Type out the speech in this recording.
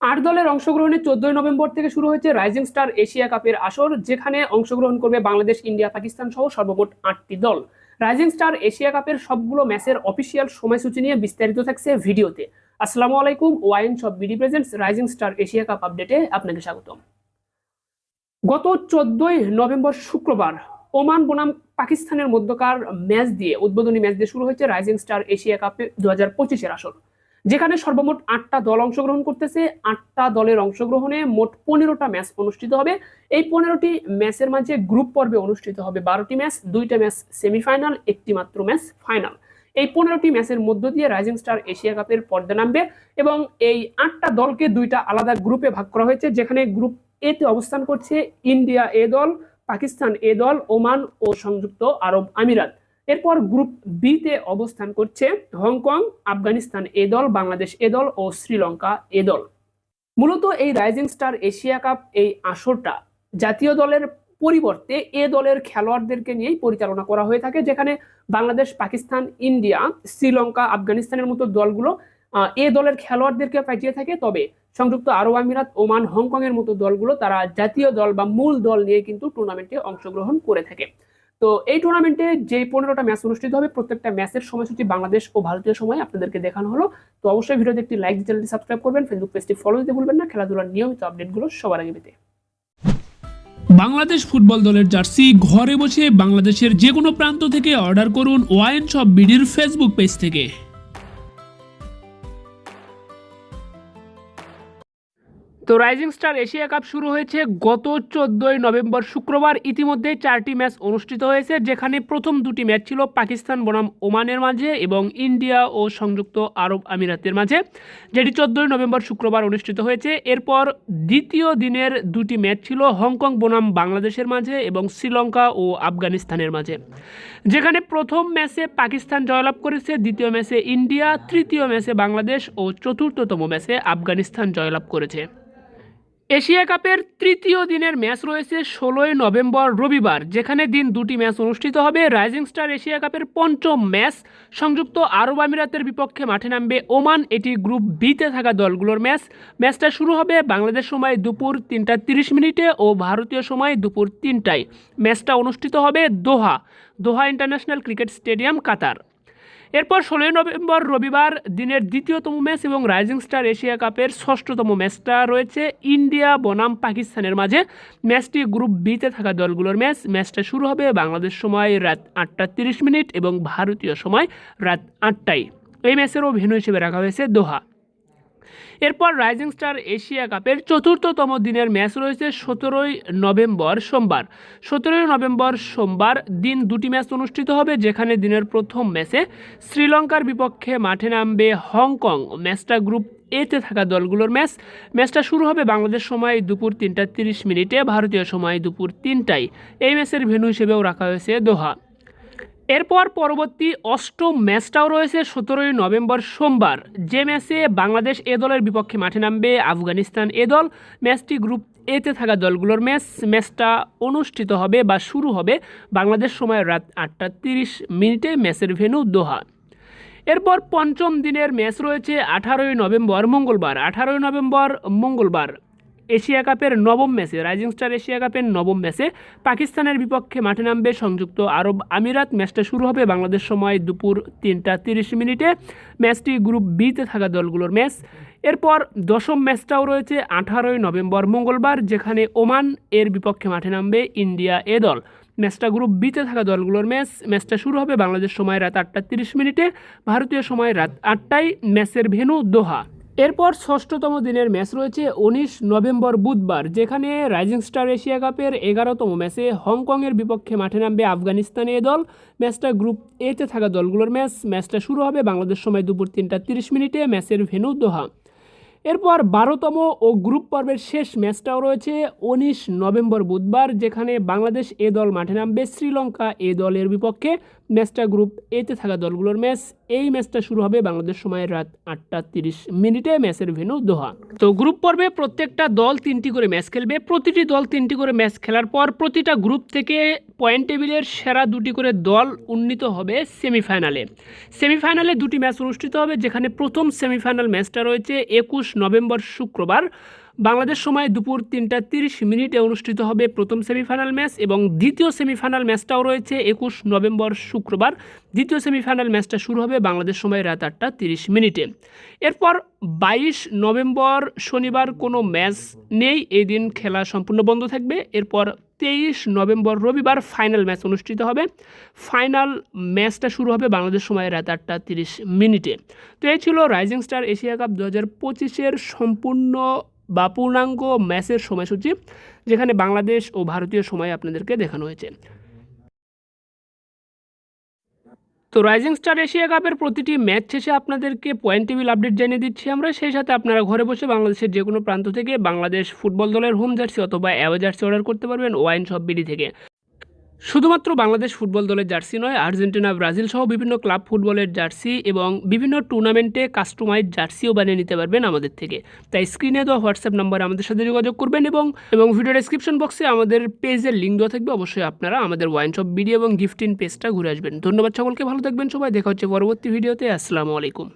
আট দলের অংশগ্রহণে চোদ্দই নভেম্বর থেকে শুরু হয়েছে রাইজিং স্টার এশিয়া কাপের আসর, যেখানে অংশগ্রহণ করবে বাংলাদেশ, ইন্ডিয়া, পাকিস্তান সহ সর্বমোট আটটি দল। রাইজিং স্টার এশিয়া কাপের সবগুলো ম্যাচের অফিসিয়াল সময়সূচি নিয়ে বিস্তারিত থাকছে ভিডিওতে। আসসালামু আলাইকুম, wine shop BD presents rising star Asia cup আপডেটে আপনাকে স্বাগতম। গত চোদ্দই নভেম্বর শুক্রবার ওমান বনাম পাকিস্তানের মধ্যকার ম্যাচ দিয়ে, উদ্বোধনী ম্যাচ দিয়ে শুরু হয়েছে রাইজিং স্টার এশিয়া কাপে দু হাজার পঁচিশের আসর। যেখানে সর্বমোট আটটা দল অংশগ্রহণ করতেছে, আটটা দলের অংশগ্রহণে মোট পনেরোটা ম্যাচ অনুষ্ঠিত হবে। এই পনেরোটি ম্যাচের মাঝে গ্রুপ পর্বে অনুষ্ঠিত হবে বারোটি ম্যাচ, দুইটা ম্যাচ সেমিফাইনাল, একটি মাত্র ম্যাচ ফাইনাল। এই পনেরোটি ম্যাচের মধ্য দিয়ে রাইজিং স্টার এশিয়া কাপের পর্দা নামবে এবং এই আটটা দলকে দুইটা আলাদা গ্রুপে ভাগ করা হয়েছে, যেখানে গ্রুপ এতে অবস্থান করছে ইন্ডিয়া এ দল, পাকিস্তান এ দল, ওমান ও সংযুক্ত আরব আমিরাত। এরপর গ্রুপ বিতে অবস্থান করছে হংকং, আফগানিস্তান এ দল, বাংলাদেশ এ দল ও শ্রীলঙ্কা এ দল। মূলত এই রাইজিং স্টার এশিয়া কাপ এই আসরটা জাতীয় দলের পরিবর্তে এ দলের খেলোয়াড়দেরকে নিয়েই পরিচালনা করা হয়ে থাকে, যেখানে বাংলাদেশ, পাকিস্তান, ইন্ডিয়া, শ্রীলঙ্কা, আফগানিস্তানের মতো দলগুলো এ দলের খেলোয়াড়দেরকে পাঠিয়ে থাকে। তবে সংযুক্ত আরব আমিরাত, ওমান হংকং এর মতো দলগুলো তারা জাতীয় দল বা মূল দল নিয়ে কিন্তু টুর্নামেন্টে অংশগ্রহণ করে থাকে। তো এই টুর্নামেন্টে যে পনেরোটা ম্যাচ অনুষ্ঠিত হবে, প্রত্যেকটা ম্যাচের সময়সূচি বাংলাদেশ ও ভারতীয় সময় আপনাদেরকে দেখানো হলো। তো অবশ্যই ভিডিওতে একটি লাইক চ্যানেলটি সাবস্ক্রাইব করবেন ফেসবুক পেজটি ফলো দিতে ভুলবেন না। খেলাধুলার নিয়মিত আপডেটগুলো সবার আগে পেতে। বাংলাদেশ ফুটবল দলের জার্সি ঘরে বসে বাংলাদেশের যে কোনো প্রান্ত থেকে অর্ডার করুন ওয়াইন শপ বিডির ফেসবুক পেজ থেকে। তো রাইজিং স্টার এশিয়া কাপ শুরু হয়েছে গত চোদ্দই নভেম্বর শুক্রবার। ইতিমধ্যে চারটি ম্যাচ অনুষ্ঠিত হয়েছে, যেখানে প্রথম দুটি ম্যাচ ছিল পাকিস্তান বনাম ওমানের মাঝে এবং ইন্ডিয়া ও সংযুক্ত আরব আমিরাতের মাঝে, যেটি চোদ্দই নভেম্বর শুক্রবার অনুষ্ঠিত হয়েছে। এরপর দ্বিতীয় দিনের দুটি ম্যাচ ছিল হংকং বনাম বাংলাদেশের মাঝে এবং শ্রীলঙ্কা ও আফগানিস্তানের মাঝে, যেখানে প্রথম ম্যাচে পাকিস্তান জয়লাভ করেছে, দ্বিতীয় ম্যাচে ইন্ডিয়া, তৃতীয় ম্যাচে বাংলাদেশ ও চতুর্থতম ম্যাচে আফগানিস্তান জয়লাভ করেছে। এশিয়া কাপের তৃতীয় দিনের ম্যাচ রয়েছে ষোলোই নভেম্বর রবিবার, যেখানে দিন দুটি ম্যাচ অনুষ্ঠিত হবে। রাইজিং স্টার এশিয়া কাপের পঞ্চম ম্যাচ, সংযুক্ত আরব আমিরাতের বিপক্ষে মাঠে নামবে ওমান। এটি গ্রুপ বিতে থাকা দলগুলোর ম্যাচ। ম্যাচটা শুরু হবে বাংলাদেশ সময় দুপুর তিনটা তিরিশ মিনিটে ও ভারতীয় সময় দুপুর তিনটায়। ম্যাচটা অনুষ্ঠিত হবে Doha Doha international cricket stadium, Qatar. এরপর ষোলোই নভেম্বর রবিবার দিনের দ্বিতীয়তম ম্যাচ এবং রাইজিং স্টার এশিয়া কাপের ষষ্ঠতম ম্যাচটা রয়েছে ইন্ডিয়া, বনাম, পাকিস্তানের মাঝে। ম্যাচটি গ্রুপ বিতে থাকা দলগুলোর ম্যাচ। ম্যাচটা শুরু হবে বাংলাদেশ সময় রাত আটটা তিরিশ মিনিট এবং ভারতীয় সময় রাত আটটায়। এই ম্যাচের অভিনয় হিসেবে রাখা হয়েছে দোহা। এরপর রাইজিং স্টার এশিয়া কাপের চতুর্থতম দিনের ম্যাচ রয়েছে সতেরোই নভেম্বর সোমবার। সতেরোই নভেম্বর সোমবার দিন দুটি ম্যাচ অনুষ্ঠিত হবে, যেখানে দিনের প্রথম ম্যাচে শ্রীলঙ্কার বিপক্ষে মাঠে নামবে হংকং। ম্যাচটা গ্রুপ এতে থাকা দলগুলোর ম্যাচ ম্যাচটা শুরু হবে বাংলাদেশ সময় দুপুর তিনটা তিরিশ মিনিটে, ভারতীয় সময় দুপুর তিনটায়। এই ম্যাচের ভেন্যু হিসেবেও রাখা হয়েছে দোহা। এরপর পরবর্তী অষ্টম ম্যাচটাও রয়েছে সতেরোই নভেম্বর সোমবার। যে ম্যাচে বাংলাদেশ এ দলের বিপক্ষে মাঠে নামবে আফগানিস্তান এ দল, ম্যাচটি গ্রুপ এতে থাকা দলগুলোর ম্যাচ। ম্যাচটা অনুষ্ঠিত হবে বা শুরু হবে বাংলাদেশ সময় রাত আটটা তিরিশ মিনিটে। ম্যাচের ভেন্যু দোহা। এরপর পঞ্চম দিনের ম্যাচ রয়েছে আঠারোই নভেম্বর মঙ্গলবার। আঠারোই নভেম্বর মঙ্গলবার এশিয়া কাপের নবম ম্যাচে, রাইজিং স্টার এশিয়া কাপের নবম ম্যাচে পাকিস্তানের বিপক্ষে মাঠে নামবে সংযুক্ত আরব আমিরাত। ম্যাচটা শুরু হবে বাংলাদেশ সময় দুপুর তিনটা তিরিশ মিনিটে। ম্যাচটি গ্রুপ বিতে থাকা দলগুলোর ম্যাচ। এরপর দশম ম্যাচটাও রয়েছে আঠারোই নভেম্বর মঙ্গলবার, যেখানে ওমান এর বিপক্ষে মাঠে নামবে ইন্ডিয়া এ দল। ম্যাচটা গ্রুপ বিতে থাকা দলগুলোর ম্যাচ। ম্যাচটা শুরু হবে বাংলাদেশ সময় রাত আটটা তিরিশ মিনিটে। ভারতীয় সময় রাত আটটায়। ম্যাচের ভেন্যু দোহা। এরপর ষষ্ঠতম দিনের ম্যাচ রয়েছে উনিশ নভেম্বর বুধবার, যেখানে রাইজিং স্টার এশিয়া কাপের এগারোতম ম্যাচে হংকংয়ের বিপক্ষে মাঠে নামবে আফগানিস্তানে এ দল। ম্যাচটা গ্রুপ এতে থাকা দলগুলোর ম্যাচ। ম্যাচটা শুরু হবে বাংলাদেশ সময় দুপুর তিনটা তিরিশ মিনিটে, ম্যাচের ভেনু দোহা। এরপর বারোতম ও গ্রুপ পর্বের শেষ ম্যাচটাও রয়েছে উনিশ নভেম্বর বুধবার, যেখানে বাংলাদেশ এ দল মাঠে নামবে শ্রীলঙ্কা এ দলের বিপক্ষে। ম্যাচটা গ্রুপ এতে থাকা দলগুলোর ম্যাচ। এই ম্যাচটা শুরু হবে বাংলাদেশ সময় রাত আটটা তিরিশ মিনিটে, ম্যাচের ভেন্যু দোহা। তো গ্রুপ পর্বে প্রত্যেকটা দল তিনটি করে ম্যাচ খেলবে। প্রতিটি দল তিনটি করে ম্যাচ খেলার পর প্রতিটা গ্রুপ থেকে পয়েন্ট টেবিলের সেরা দুটি করে দল উন্নীত হবে সেমিফাইনালে। সেমিফাইনালে দুটি ম্যাচ অনুষ্ঠিত হবে, যেখানে প্রথম সেমিফাইনাল ম্যাচটা রয়েছে একুশ নভেম্বর শুক্রবার। বাংলাদেশ সময় দুপুর তিনটা তিরিশ মিনিটে অনুষ্ঠিত হবে প্রথম সেমিফাইনাল ম্যাচ এবং দ্বিতীয় সেমিফাইনাল ম্যাচটাও রয়েছে একুশ নভেম্বর শুক্রবার। দ্বিতীয় সেমিফাইনাল ম্যাচটা শুরু হবে বাংলাদেশ সময় রাত আটটা তিরিশ মিনিটে। এরপর বাইশ নভেম্বর শনিবার কোনো ম্যাচ নেই, এই দিন খেলা সম্পূর্ণ বন্ধ থাকবে। এরপর তেইশ নভেম্বর রবিবার ফাইনাল ম্যাচ অনুষ্ঠিত হবে। ফাইনাল ম্যাচটা শুরু হবে বাংলাদেশ সময় রাত আটটা তিরিশ মিনিটে। তো এই ছিল রাইজিং স্টার এশিয়া কাপ দু হাজার পঁচিশের সম্পূর্ণ বা পূর্ণাঙ্গ ম্যাচের সময়সূচি যেখানে বাংলাদেশ ও ভারতীয় সময় আপনাদেরকে দেখানো হয়েছে। তো রাইজিং স্টার এশিয়া কাপের প্রতিটি ম্যাচ শেষে আপনাদেরকে পয়েন্ট টেবিল আপডেট জানিয়ে দিচ্ছি আমরা। সেই সাথে আপনারা ঘরে বসে বাংলাদেশের যে কোনো প্রান্ত থেকে বাংলাদেশ ফুটবল দলের হোম জার্সি অথবা অ্যাওয়ে জার্সি অর্ডার করতে পারবেন। ওয়াইন সব বিডি থেকে। শুধুমাত্র বাংলাদেশ ফুটবল দলের জার্সি নয়, আর্জেন্টিনা, ব্রাজিল সহ বিভিন্ন ক্লাব ফুটবলের জার্সি এবং বিভিন্ন টুর্নামেন্টে কাস্টমাইজ জার্সিও বানিয়ে নিতে পারবেন আমাদের থেকে। তাই স্ক্রিনে দেওয়া হোয়াটসঅ্যাপ নাম্বারে আমাদের সাথে যোগাযোগ করবেন এবং এবং ভিডিও ডেসক্রিপশন বক্সে আমাদের পেজের লিঙ্ক দেওয়া থাকবে। অবশ্যই আপনারা আমাদের ওয়াইন শপ ভিডিও এবং গিফটিন পেজটা ঘুরে আসবেন। ধন্যবাদ সকলকে, ভালো থাকবেন সবাই। দেখা হচ্ছে পরবর্তী ভিডিওতে আসসালামু আলাইকুম।